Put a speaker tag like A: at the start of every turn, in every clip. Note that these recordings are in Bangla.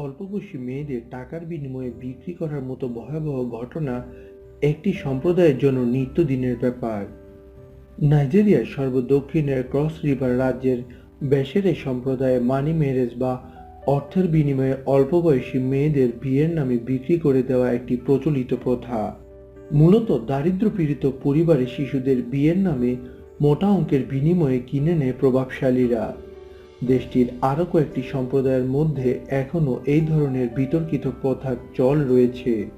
A: অল্পবয়সী মেয়েদের টাকার বিনিময়ে বিক্রি করার মতো ভয়াবহ ঘটনা একটি সম্প্রদায়ের জন্য নিত্যদিনের ব্যাপার। নাইজেরিয়ার সর্বদক্ষিণের ক্রস রিভার রাজ্যের বেসেরে সম্প্রদায়ে মানি ম্যারেজ বা অর্থের বিনিময়ে অল্পবয়সী মেয়েদের বিয়ের নামে বিক্রি করে দেওয়া একটি প্রচলিত প্রথা। মূলত দারিদ্র্যপীড়িত পরিবারের শিশুদের বিয়ের নামে মোটা অঙ্কের বিনিময়ে কিনে নেয় প্রভাবশালীরা। দেশটির আরও কয়েকটি সম্প্রদায়ের মধ্যে এখনও এই ধরনের বিতর্কিত প্রথার চল রয়েছে।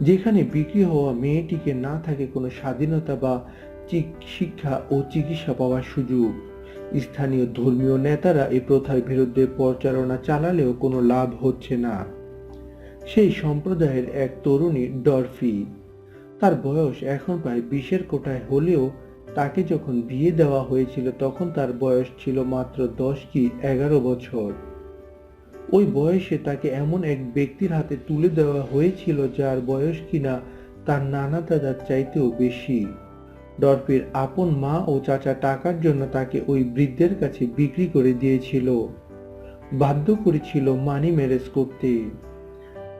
A: যেখানে বিক্রি হওয়া মেয়েটিকে না থাকে কোনো স্বাধীনতা বা শিক্ষা ও চিকিৎসা পাওয়ার সুযোগ। স্থানীয় ধর্মীয় নেতারা এই প্রথার বিরুদ্ধে প্রচারণা চালালেও কোনো লাভ হচ্ছে না। সেই সম্প্রদায়ের এক তরুণী, ডরফি। তার বয়স এখন প্রায় বিশের কোটায় হলেও তাকে যখন বিয়ে দেওয়া হয়েছিল তখন তার বয়স ছিল মাত্র দশ কি এগারো বছর। ওই বয়সে তাকে এমন এক ব্যক্তির হাতে তুলে দেওয়া হয়েছিল যার বয়স কিনা তার নানা দাদার চাইতেও বেশি। ডরপির আপন মা ও চাচা টাকার জন্য তাকে ওই বৃদ্ধের কাছে বিক্রি করে দিয়েছিল। বাধ্য করেছিল মানি ম্যারেজ করতে।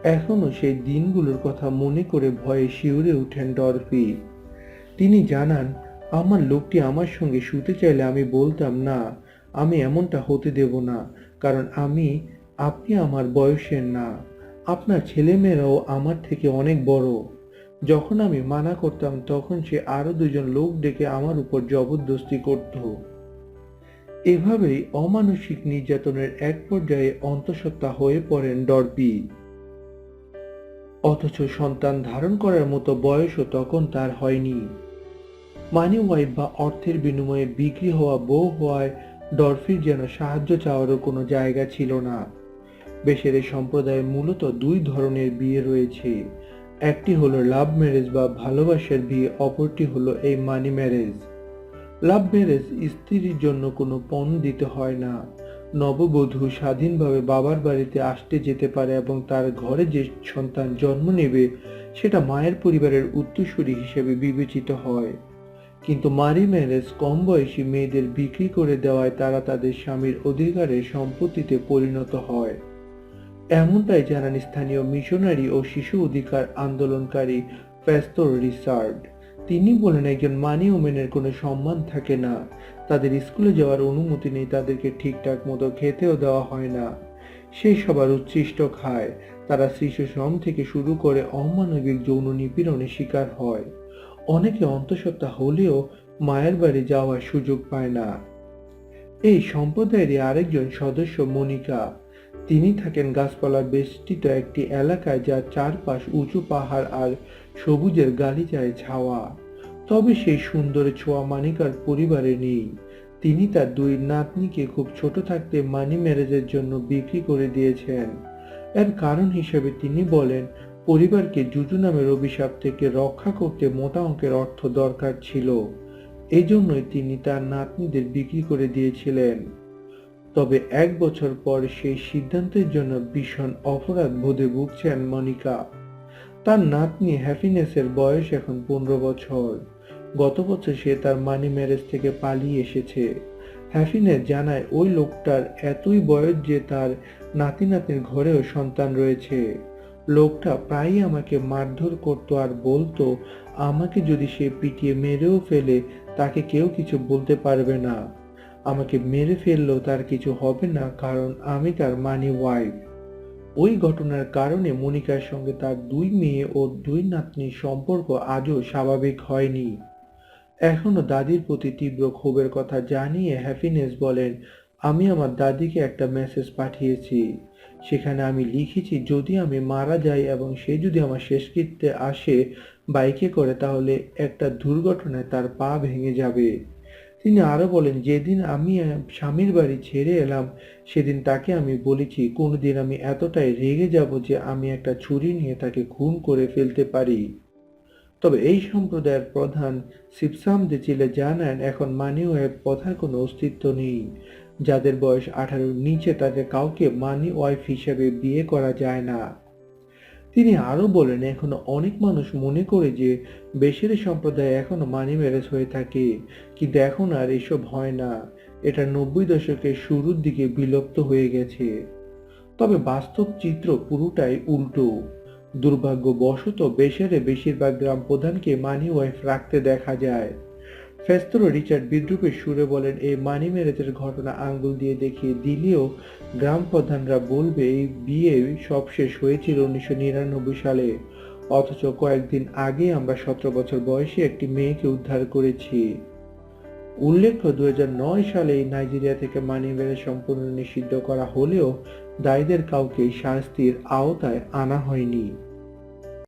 A: এখনও সেই দিনগুলোর কথা মনে করে ভয়ে শিউরে উঠেন ডরফি তিনি জানান আমার লোকটি আমার সঙ্গে শুতে চাইলে আমি বলতাম, না, আমি এমনটা হতে দেব না, কারণ আমি, আপনি আমার বয়সের না। আপনার ছেলেমেয়েরাও আমার থেকে অনেক বড়। যখন আমি মানা করতাম, তখন সে আরও দুজন লোক ডেকে আমার উপর জবরদস্তি করত। এভাবেই অমানসিক নির্যাতনের এক পর্যায়ে অন্তঃসত্ত্বা হয়ে পড়েন ডরপি। অথচ সন্তান ধারণ করার মতো বয়সও তখন তার হয়নি। মানি ওয়াইফ বা অর্থের বিনিময়ে বিক্রি হওয়া বউ হওয়ায় ডরফির যেন সাহায্য চাওয়ারও কোনো জায়গা ছিল না। বেশের এই সম্প্রদায়ে মূলত দুই ধরনের বিয়ে রয়েছে। একটি হলো লাভ ম্যারেজ বা ভালোবাসার বিয়ে, অপরটি হলো এই মানি ম্যারেজ। লাভ ম্যারেজ স্ত্রীর জন্য কোনো পণ দিতে হয় না। নববধূ স্বাধীনভাবে বাবার বাড়িতে আসতে যেতে পারে এবং তার ঘরে যে সন্তান জন্ম নেবে, সেটা মায়ের পরিবারের উত্তরসূরি হিসেবে বিবেচিত হয়। কিন্তু মারি ম্যারেজ কম বয়সী মেয়েদের বিক্রি করে দেওয়ায় তারা তাদের স্বামীর অধিকারে সম্পত্তিতে পরিণত হয়। এমনটাই জানান স্থানীয় মিশনারি ও শিশু অধিকার আন্দোলনকারী ফ্যাস্তর রিসার্ড তিনি বলেন, একজন মানি ওমেনের কোনো সম্মান থাকে না। তাদের স্কুলে যাওয়ার অনুমতি নেই, তাদেরকে ঠিকঠাক মতো খেতেও দেওয়া হয় না। সে সবার উচ্ছিষ্ট খায়। তারা শিশু শ্রম থেকে শুরু করে অমানবিক যৌন নিপীড়নের শিকার হয়। অনেকে অন্তঃসত্ত্বা হলেও মায়ের বাড়ি যাওয়ার সুযোগ পায় না। এই সম্প্রদায়েরই আরেকজন সদস্য মনিকা। তিনি থাকেন গাছপালা বেষ্টিত একটি এলাকায় যার চারপাশ উঁচু পাহাড় আর সবুজের গালিচায় ছাওয়া। তবে সেই সুন্দর ছোঁয়া মানিকার পরিবারে নেই। তিনি তার দুই নাতনিকে খুব ছোট থাকতে মানি ম্যারেজের জন্য বিক্রি করে দিয়েছেন। এর কারণ হিসেবে তিনি বলেন পরিবারকে জুজু নামের অভিশাপ থেকে রক্ষা করতে মোটা অঙ্কের অর্থ দরকার ছিল। এই জন্যই তিনি তার নাতনিদের বিক্রি করে দিয়েছিলেন। তবে এক বছর পর সেই সিদ্ধান্তের জন্য ভীষণ অপরাধ বোধে ভুগছেন মনিকা। তার নাতনি হ্যাপিনেসের বয়স এখন পনেরো বছর। গত বছর সে তার মানি ম্যারেজ থেকে পালিয়ে এসেছে। হ্যাপিনেস জানায় ওই লোকটার এতই বয়স যে তার নাতি নাতির ঘরেও সন্তান রয়েছে। লোকটা প্রায়ই আমাকে মারধর করতো আর বলতো, আমাকে যদি সে পিটিয়ে মেরেও ফেলে, তাকে কেউ কিছু বলতে পারবে না। আমাকে মেরে ফেললেও তার কিছু হবে না, কারণ আমি তার মানি ওয়াইফ। ওই ঘটনার কারণে মনিকার সঙ্গে তার দুই মেয়ে ও দুই নাতনির সম্পর্ক আজও স্বাভাবিক হয়নি। এখনও দাদির প্রতি তীব্র ক্ষোভের কথা জানিয়ে হ্যাপিনেস বলেন আমি আমার দাদিকে একটা মেসেজ পাঠিয়েছি। সেখানে আমি লিখেছি, যদি আমি মারা যাই এবং সে যদি আমার শেষকৃত্যে আসে বাইকে করে, তাহলে একটা দুর্ঘটনায় তার পা ভেঙে যাবে। তিনি আরও বলেন, যেদিন আমি স্বামীর বাড়ি ছেড়ে এলাম, সেদিন তাকে আমি বলেছি, কোনোদিন আমি এতটাই রেগে যাব যে আমি একটা ছুরি নিয়ে তাকে খুন করে ফেলতে পারি। তবে এই সম্প্রদায়ের প্রধান সিপসাম চিলে জানান, এখন মানি ওয়াইফ কথার কোনো অস্তিত্ব নেই। যাদের বয়স আঠারোর নিচে তাদের কাউকে মানি ওয়াইফ হিসেবে বিয়ে করা যায় না। তিনি আরও বলেন, এখনও অনেক মানুষ মনে করে যে বেশির সম্প্রদায় এখনও মানি ম্যারেজ হয়ে থাকে। কিন্তু এখন আর এসব হয় না। এটা নব্বই দশকের শুরুর দিকে বিলুপ্ত হয়ে গেছে। তবে বাস্তব চিত্র পুরোটাই উল্টো। দুর্ভাগ্যবশত বেশারে বেশিরভাগ গ্রাম প্রধানকে মানি ওয়াইফ রাখতে দেখা যায়। ফেস্তরো রিচার্ড বিদ্রুপের সুরে বলেন, এই মানি ম্যারেজের ঘটনা আঙ্গুল দিয়ে দেখিয়ে দিলেও গ্রাম প্রধানরা বলবে, এই বিয়ে সব শেষ হয়েছিল উনিশশো নিরানব্বই সালে। অথচ কয়েকদিন আগে আমরা সতেরো বছর বয়সে একটি মেয়েকে উদ্ধার করেছি। উল্লেখ্য, দুই হাজার নয় সালে নাইজেরিয়া থেকে মানি ম্যারেজ সম্পূর্ণ নিষিদ্ধ করা হলেও দায়ীদের কাউকে শাস্তির আওতায় আনা হয়নি।